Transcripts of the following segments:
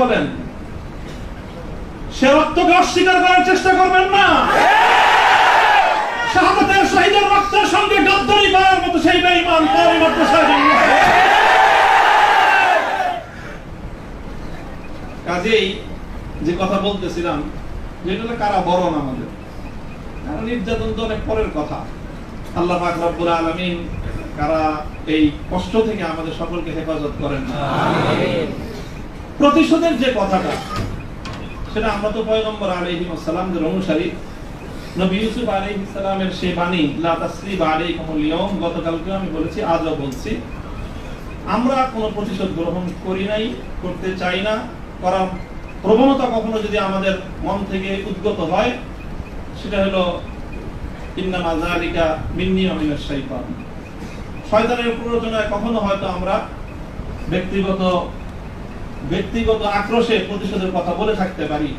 বলেন? সে রক্তকে অস্বীকার করার চেষ্টা করবেন না। শাহাদাতের শহীদের রক্তের সঙ্গে গদ্দারি করার মতো সেই বেঈমান তারই মাদ্রাসায় কাজেই যে কথা বলতেছিলাম যেটা কারা বরণ আমাদের কারা নির্যাতন তো অনেক পরের কথা। আল্লাহ পাক রব্বুল আলামিন কারা এই কষ্ট থেকে আমাদের সকলকে হেফাজত করেন প্রতিশোধের যে কথাটা, সেটা আমরা তো পয়গম্বর আলাইহিস সালামদের অনুসারী নবী ইউসুফ আলাইহিস সালামের সেই বাণী, লা তাসরিবা আলাইকুমুল ইয়াউম, গতকালকে আমি বলেছি, আজও বলছি, আমরা কোনো প্রতিশোধ গ্রহণ করি নাই, করতে চাই না, করার প্রবণতা কখনো যদি আমাদের মন থেকে উদ্গত হয়, সেটা হলো, ইন্নামা যালিকা মিন্নি ওয়া মিনাশ শয়তানের প্ররোচনায় কখনো হয়তো আমরা ব্যক্তিগত ব্যক্তিগত আক্রোশে প্রতিশোধের কথা বলে থাকতে পারি।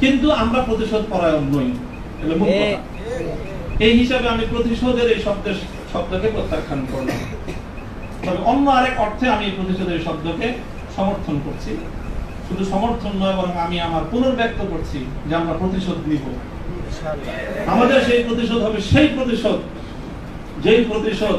কিন্তু আমরা প্রতিশোধ পরায়ণ নই। এই হিসাবে আমি প্রতিশোধের এই শব্দের শব্দকে প্রত্যাখ্যান করলাম। তবে অন্য আরেক অর্থে আমি এই প্রতিশোধের শব্দকে সমর্থন করছি। শুধু সমর্থন নয় বরং আমি আমার পুনর্ব্যক্ত করছি যে আমরা প্রতিশোধ নিব। আমাদের সেই প্রতিশোধ হবে সেই প্রতিশোধ যেই প্রতিশোধ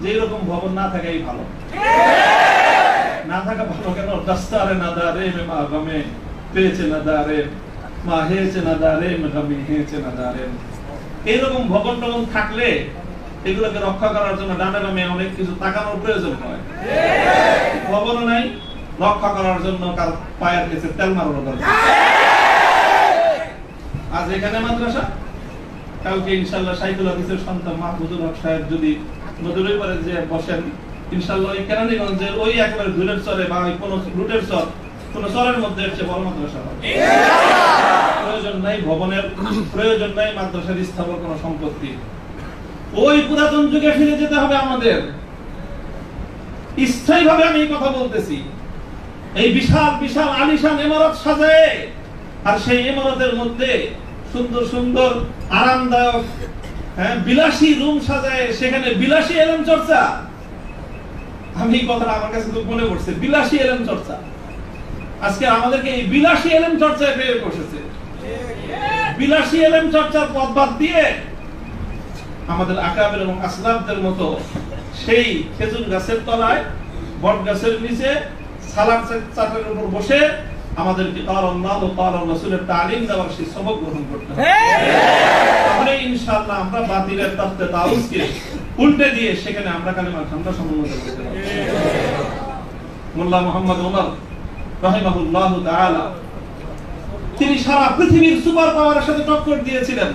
যে এরকম ভবন না থাকাই ভালো। না থাকা ভালো কেন? দস্তারে না দারে মে গমে পেয়েছে না দারে মা হেয়েছে না দারে গমে হেয়েছে না দারে এইরকম ভবন টবন থাকলে এগুলোকে রক্ষা করার জন্য ডানে বামে অনেক কিছু তাকানোর প্রয়োজন হয়। ভবনও নাই রক্ষা করার জন্য কার পায়ের কাছে তেল মারানো দরকার। আজ এখানে মাদ্রাসা? কালকে ইনশাল্লাহ সাইকুল হাদিসের সন্তান মাহমুদুল হক সাহেব যদি নদীর পরে যে বসেন ইনশাল্লাহ ওই কেরানীগঞ্জের ওই একেবারে ধুলের চরে বা কোন রুটের চর, কোন চরের মধ্যে এসে বড় মাদ্রাসা প্রয়োজন নাই ভবনের, প্রয়োজন নাই মাদ্রাসার স্থাপন, কোন সম্পত্তি। ওই পুরাতন যুগে ফিরে যেতে হবে আমাদের। স্থায়ীভাবে আমি এই কথা বলতেছি। এই বিশাল বিশাল আলিশান ইমারত সাজায় আর সেই ইমারতের মধ্যে সুন্দর সুন্দর, আরামদায়ক হ্যাঁ বিলাসী রুম সাজায়, সেখানে বিলাসী এলম চর্চা। আমি এই কথাটা আমার কাছে খুব মনে পড়ছে, বিলাসী এলম চর্চা। আজকে আমাদেরকে এই বিলাসী এলম চর্চায় পেয়ে বসেছে। বিলাসী এলম চর্চার পথ বাদ দিয়ে আমাদের আকাবের এবং আসলামদের মতো সেই খেজুর গাছের তলায়, বট গাছের নিচে সালাম চাটের উপর বসে আমাদেরকে কাল আল্লাহ কাল রাসূলের তালিম দেওয়ার সেই সবক গ্রহণ করতে হবে। তাহলে ইনশাআল্লাহ আমরা বাতিলের তত্ত্বে তাউসকে উল্টে দিয়ে সেখানে আমরা কালিমা ঠান্ডা সমন্বয় করতে পারব। মোল্লা মোহাম্মদ ওমর রাহিমাহুল্লাহ তাআলা, তিনি সারা পৃথিবীর সুপার পাওয়ারের সাথে টক্কর দিয়েছিলেন।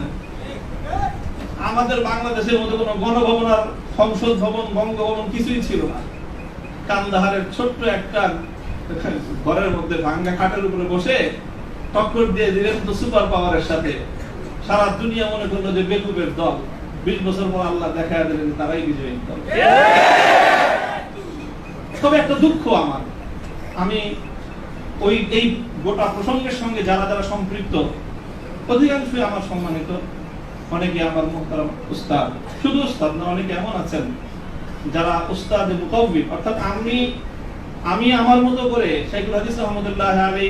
আমাদের বাংলাদেশের মধ্যে কোনো গণভবন আর সংসদ ভবন, বঙ্গভবন কিছুই ছিল না। কান্দাহারের ছোট্ট একটা ঘরের মধ্যে ভাঙ্গা খাটের উপরে বসে টক্কর দিয়ে দিলেন তো সুপার পাওয়ারের সাথে। সারা দুনিয়া মনে করল যে বেকুবের দল। বিশ বছর পর আল্লাহ দেখা দিলেন, তারাই বিজয়ী দল। তবে একটা দুঃখ আমার। আমি ওই এই গোটা প্রসঙ্গের সঙ্গে যারা যারা সম্পৃক্ত, অধিকাংশই আমার সম্মানিত। অনেকে আমার মোহতারাম উস্তাদ। শুধু উস্তাদ না, অনেকে এমন আছেন যারা উস্তাদ মুকাব্বিব অর্থাৎ আমি আমি আমার মতো করে শাইখুল হাদিস রহমতুল্লাহ আলী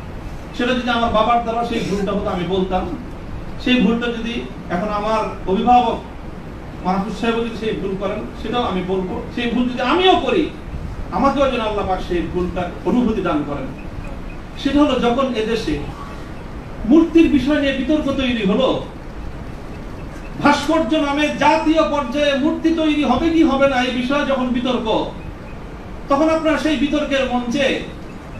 সেটা যদি আমার বাবার দ্বারা সেই ভুলটা হতো, আমি বলতাম। সেই ভুলটা যদি এখন আমার অভিভাবক মাহফুজ সাহেব যদি সেই ভুল করেন, সেটাও আমি বলব। সেই ভুল যদি আমিও করি, আমাকেও যেন আল্লাহ পাক সেই ভুলটা অনুভূতি দান করেন। সেটা হলো যখন এদেশে মূর্তির বিষয় নিয়ে বিতর্ক তৈরি হলো, ভাস্কর্য নামে জাতীয় পর্যায়ে মূর্তি তৈরি হবে কি হবে না, এই বিষয়ে যখন বিতর্ক, তখন আপনারা সেই বিতর্কের মঞ্চে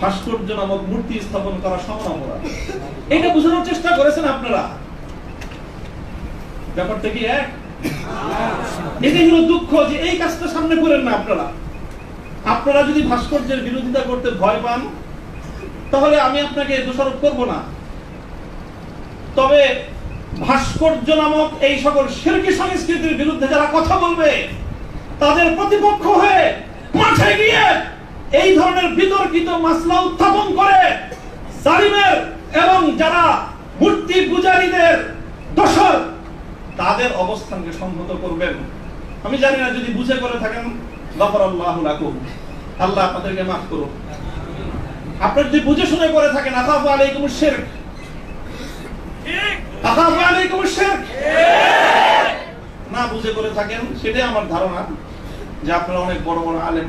ভাস্কর্য নামক মূর্তি স্থাপন করা সমান এটা বোঝানোর চেষ্টা করেছেন আপনারা। ব্যাপারটা কি এক? এটাই হলো দুঃখ যে এই কাজটা সামনে করেন না আপনারা। আপনারা যদি ভাস্কর্যের বিরোধিতা করতে ভয় পান, তাহলে আমি আপনাকে দোষারোপ করব না। তবে ভাস্কর্য নামক এই সকল শিরকি সংস্কৃতির বিরুদ্ধে যারা কথা বলবে, তাদের প্রতিপক্ষ হয়ে মাঠে গিয়ে এই ধরনের বিতর্কিত মাসলা উত্থাপন করে জালিমের এবং যারা মূর্তি পূজারীদের দোষর, তাদের অবস্থানকে সংহত করবেন। আমি জানি না, যদি বুঝে করে থাকেন, গফরাল্লাহু লাকুম। আল্লাহ আপনাদেরকে মাফ করুন। আপনারা যদি বুঝে শুনে করে থাকেন, আখাফু আলাইকুমুশ শিরক আখাফু আলাইকুমুশ শিরক না বুঝে করে থাকেন, সেটাই আমার ধারণা যে আপনারা অনেক বড় বড় আলেম।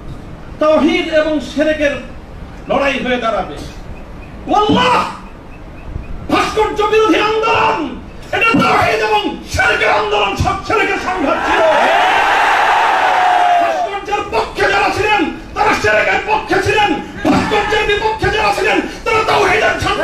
তৌহিদ এবং সেরেকের লড়াই হয়ে দাঁড়াবে। ভাস্কর্য বিরোধী আন্দোলন! এটা তহিদ এবং সেরেকের আন্দোলন, সব সেরেকের সংঘাত ছিল। ভাস্কর্যের পক্ষে যারা ছিলেন, তারা সেরেকের পক্ষে ছিলেন। ভাস্কর্যের বিপক্ষে যারা ছিলেন, তারা তহিদের ছাত্র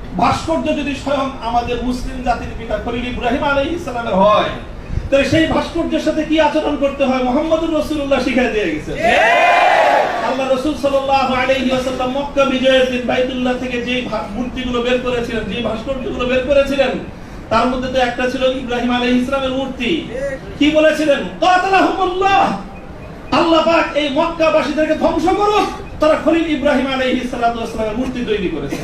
ভাস্কর্য যদি স্বয়ং আমাদের মুসলিম জাতির পিতা খলিল ইব্রাহিম আলাইহিস সালামের হয় তাহলে সেই ভাস্কর্যের সাথে কি আচরণ করতে হয়? মোহাম্মদুর রাসূলুল্লাহ শিখিয়ে দিয়ে গেছেন আল্লাহ রাসূল সাল্লাল্লাহু আলাইহি ওয়াসাল্লাম মক্কা বিজয়ের দিন বাইতুল্লাহ থেকে যে মূর্তিগুলো বের করেছিলেন যে ভাস্কর্যগুলো বের করেছিলেন তার মধ্যে তো একটা ছিল ইব্রাহিম আলাইহিস সালামের মূর্তি। কি বলেছিলেন? কাতালাহুমুল্লাহ! আল্লাহ পাক এই মক্কাবাসীদেরকে ধ্বংস করুক তারা খলিল ইব্রাহিম আলাইহিস সালাতু ওয়াস সালামের মূর্তি তৈরি করেছে।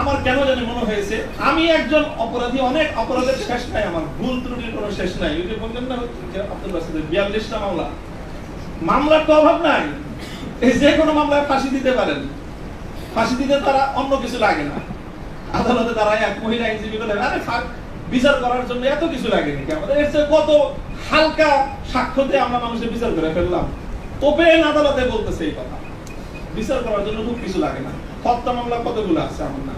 আমার কেন জানি মনে হয়েছে, আমি একজন অপরাধী, অনেক অপরাধের শেষ নাই, আমার ভুল ত্রুটির কোনো শেষ নাই। ওই যে বললেন না আব্দুল রাসেলের বিয়াল্লিশটা মামলা। মামলার তো অভাব নাই। যে কোনো মামলায় ফাঁসি দিতে পারেন। ফাঁসি দিতে তারা অন্য কিছু লাগে না। আদালতে তারা এক মহিলা আইনজীবী বলে আরে বিচার করার জন্য এত কিছু লাগে নাকি? আমাদের এর চেয়ে কত হালকা সাক্ষ্যতে আমরা মানুষের বিচার করে ফেললাম। ওপেন আদালতে বলতেছে এই কথা। বিচার করার জন্য খুব কিছু লাগে না। হত্যা মামলা কতগুলো আছে আমার নামে?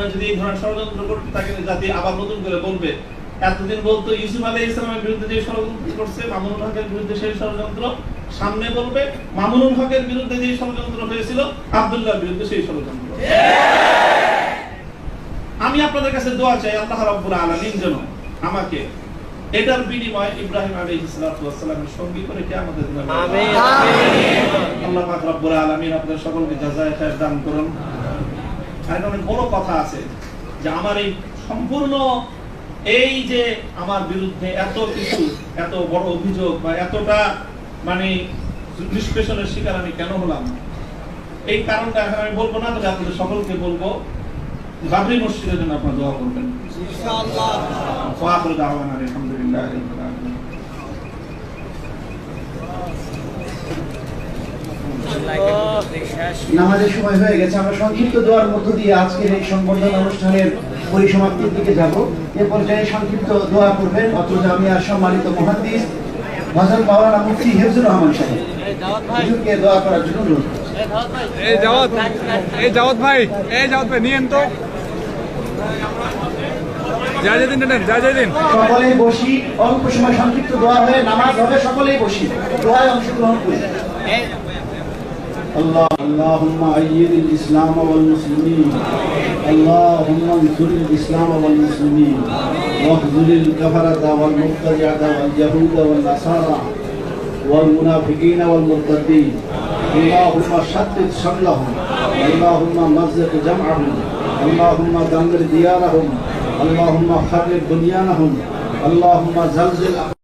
আপনারা যদি এই ধরনের ষড়যন্ত্র করতে থাকেন জাতি আবার নতুন করে বলবে। এতদিন বলতো ইউসুফ আলাই ইসলামের বিরুদ্ধে যে ষড়যন্ত্র করছে মামুনুল হকের বিরুদ্ধে সেই ষড়যন্ত্র। সামনে বলবে মামুনুল হকের বিরুদ্ধে যে ষড়যন্ত্র হয়েছিল আব্দুল্লাহর বিরুদ্ধে সেই ষড়যন্ত্র। আমি আপনাদের কাছে দোয়া চাই আল্লাহ রাব্বুল আলামিন যেন আমাকে এটার বিনিময়ে ইব্রাহিম আলাইহিস সালাতু ওয়াস সালামের সঙ্গী করে কিয়ামতের দিনে আমিন। আল্লাহ পাক রব্বুল আলামিন আপনাদের সকলকে জাযায়ে খায়ের দান করুন। আর অনেক বড় কথা আছে যে আমার এই সম্পূর্ণ এই যে আমার বিরুদ্ধে এত কিছু এত বড় অভিযোগ বা এতটা মানে নিষ্পেষণের শিকার আমি কেন হলাম? এই কারণটা এখন আমি বলব না তবে আপনাদের সকলকে বলব বাবরি মসজিদের জন্য আপনারা দোয়া করবেন। আলহামদুলিল্লাহ রাব্বিল আলামিন নামাজের সময় হয়ে গেছে আমরা সংক্ষিপ্ত দোয়ার মধ্য দিয়ে আজকের এই সংবর্ধনা অনুষ্ঠানের পরিসমাপ্তির দিকে যাব। এ পর্যায়ে সংক্ষিপ্ত দোয়া করবেন অত্র জামিয়ার সম্মানিত মহাদ্দিস হযরত মাওলানা মুফতি হিফজুর রহমান সাহেব। হুজুরকে দোয়া করার জন্য অনুরোধ এই জাওয়াত এই জাওয়াত ভাই এই জাওয়াত ভাই নিয়েন তো। যা যা দিন যা যা দিন। সকলেই বসি অল্প সময় সংক্ষিপ্ত দোয়া হয়ে নামাজ হবে সকলেই বসি। দোয়ায় অংশগ্রহণ করি। الله اللهم أيد الإسلام والمسلمين. اللهم انصر الإسلام والمسلمين. واخذل الكفرة والمبتدعة واليهود والنصارى والمنافقين والمرتدين. اللهم شتت شملهم. اللهم مزق جمعهم. اللهم دمر ديارهم. اللهم خرب بنيانهم. اللهم زلزل